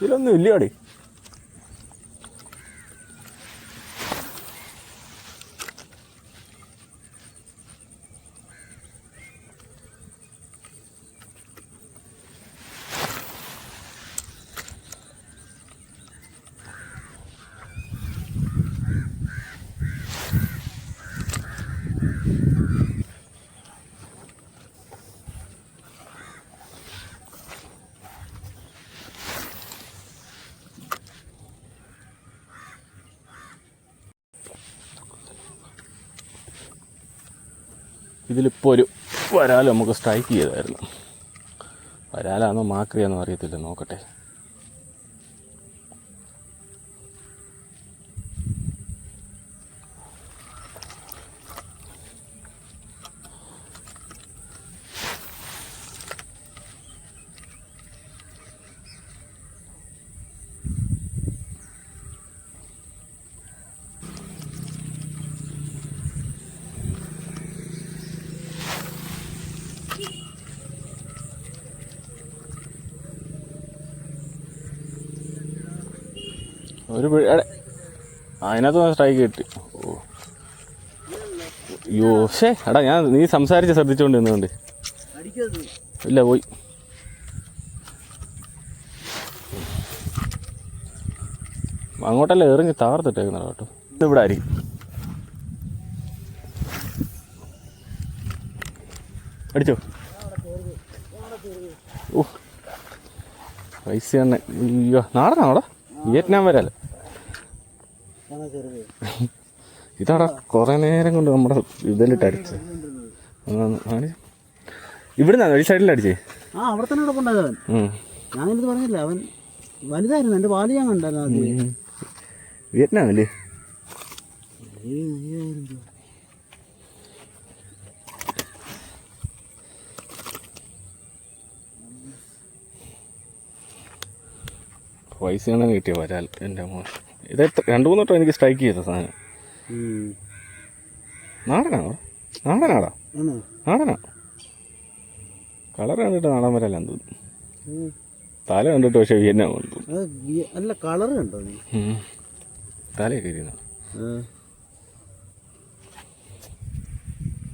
ഇതിലൊന്നും ഇല്ലയോടി ഇതിലിപ്പോൾ ഒരു വരാൽ നമുക്ക് സ്ട്രൈക്ക് ചെയ്തായിരുന്നു. വരാലാണോ മാക്രിയാണോ അറിയത്തില്ല നോക്കട്ടെ. ഒരു അതിനകത്ത് സ്ട്രൈക്ക് കിട്ടി. ഓ. അയ്യോ ഷേ എടാ ഞാൻ നീ സംസാരിച്ച് ശ്രദ്ധിച്ചുകൊണ്ട് നിന്നുകൊണ്ട് ഇല്ല പോയി. അങ്ങോട്ടല്ലേ എറിഞ്ഞ് താർത്തിട്ടേക്കുന്ന കേട്ടോ. ഇവിടെ ആയിരിക്കും. അടിച്ചോ. ഓ. പൈസ തന്നെ. അയ്യോ നാടനാണോടാ വിയറ്റ്നാം വരാല്ലേ ഇതാടാ കുറേ നേരം കൊണ്ട് നമ്മുടെ ഇതിലിട്ട് അടിച്ച്. ഇവിടുന്നാണ് ഈ സൈഡിൽ അടിച്ചേ? ആ അവിടെ തന്നെ ഇവിടെ അവൻ. ഞാൻ എന്നിട്ട് പറഞ്ഞില്ല അവൻ വലുതായിരുന്നു എന്റെ പാൽ ഞാൻ കണ്ടായിരുന്നു. വിയറ്റ്നാം അല്ലേ ഏയ് നല്ലതായിരുന്നു. പൈസ കിട്ടിയ വരാൽ എന്റെ മോൻ? ഇത് രണ്ട് മൂന്ന് വട്ടം എനിക്ക് സ്ട്രൈക്ക് ചെയ്ത സാധനം. നാടനാണോ? നാടനാടാ നാടനാ. കളർ കണ്ടിട്ട് നാടൻ വരല്ല തോന്നുന്നു. തല കണ്ടിട്ട് പക്ഷേ വിയന്നാ തോന്നുന്നു അല്ല കളർ കണ്ടോ. തലയൊക്കെ ഇരുന്നാ.